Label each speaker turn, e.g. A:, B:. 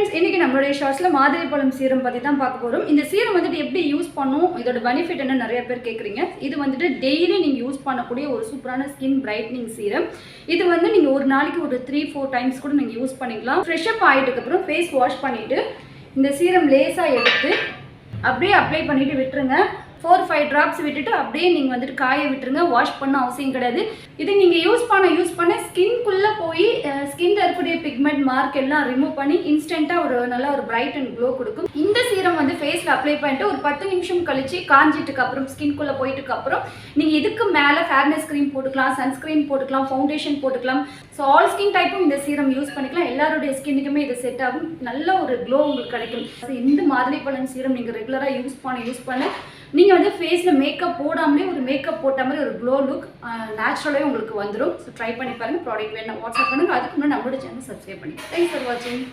A: Friends இன்றைக்கி நம்மளுடைய ஷார்ட்ஸில் மாதிரி பழம் சீரம் பற்றி தான் பார்க்க போகிறோம் இந்த சீரம் வந்துட்டு எப்படி யூஸ் பண்ணும்? இதோட பெனிஃபிட் என்ன? நிறைய பேர் கேட்குறீங்க இது வந்துட்டு டெய்லி நீங்கள் யூஸ் பண்ணக்கூடிய ஒரு சூப்பரான ஸ்கின் பிரைட்னிங் சீரம் இது வந்து நீங்கள் ஒரு நாளைக்கு ஒரு த்ரீ ஃபோர் டைம்ஸ் கூட நீங்கள் யூஸ் பண்ணிக்கலாம். ஃப்ரெஷ்அப் ஆகிட்டதுக்கப்புறம் ஃபேஸ் வாஷ் பண்ணிவிட்டு இந்த சீரம் லேசாக எடுத்து அப்படியே அப்ளை பண்ணிவிட்டு விட்டுருங்க. ஃபோர் ஃபைவ் ட்ராப்ஸ் விட்டுட்டு அப்படியே நீங்கள் வந்துட்டு காய விட்டுருங்க. வாஷ் பண்ண அவசியம் கிடையாது. இது நீங்கள் யூஸ் பண்ண யூஸ் பண்ண ஸ்கின் பிக்மெண்ட் மார்க் எல்லாம் ரிமூவ் பண்ணி இன்ஸ்டண்ட்டாக ஒரு நல்ல ஒரு பிரைட் அண்ட் க்ளோ கொடுக்கும். இந்த சீரம் வந்து ஃபேஸில் அப்ளை பண்ணிட்டு ஒரு பத்து நிமிஷம் கழிச்சு காஞ்சிட்டுக்கு அப்புறம் ஸ்கின்குள்ளே போயிட்டுக்கு அப்புறம் நீங்கள் இதுக்கு மேலே ஃபேர்னஸ் க்ரீம் போட்டுக்கலாம் சன்ஸ்க்ரீன் போட்டுக்கலாம் ஃபவுண்டேஷன் போட்டுக்கலாம். ஸோ ஆல் ஸ்கின் டைப்பும் இந்த சீரம் யூஸ் பண்ணிக்கலாம். எல்லாருடைய ஸ்கின்னுக்குமே இது செட் ஆகும். நல்ல ஒரு க்ளோ உங்களுக்கு கிடைக்கும். இந்த மாதிரி பழம் சீரம் நீங்கள் ரெகுலராக யூஸ் பண்ண யூஸ் பண்ண. நீங்கள் வந்து ஃபேஸில் மேக்கப் போடாமலே ஒரு மேக்கப் போட்ட மாதிரி ஒரு க்ளோ லுக் நேச்சுரலாகவே உங்களுக்கு வந்துடும் ஸோ ட்ரை பண்ணி பாருங்கள் ப்ராடக்ட் வேணும் வாட்ஸ்அப் பண்ணுங்கள் அதுக்கு முன்னாடி நம்மளோட சேனல் சப்ஸ்கிரைப் பண்ணி தேங்க்ஸ் ஃபார் வாட்சிங்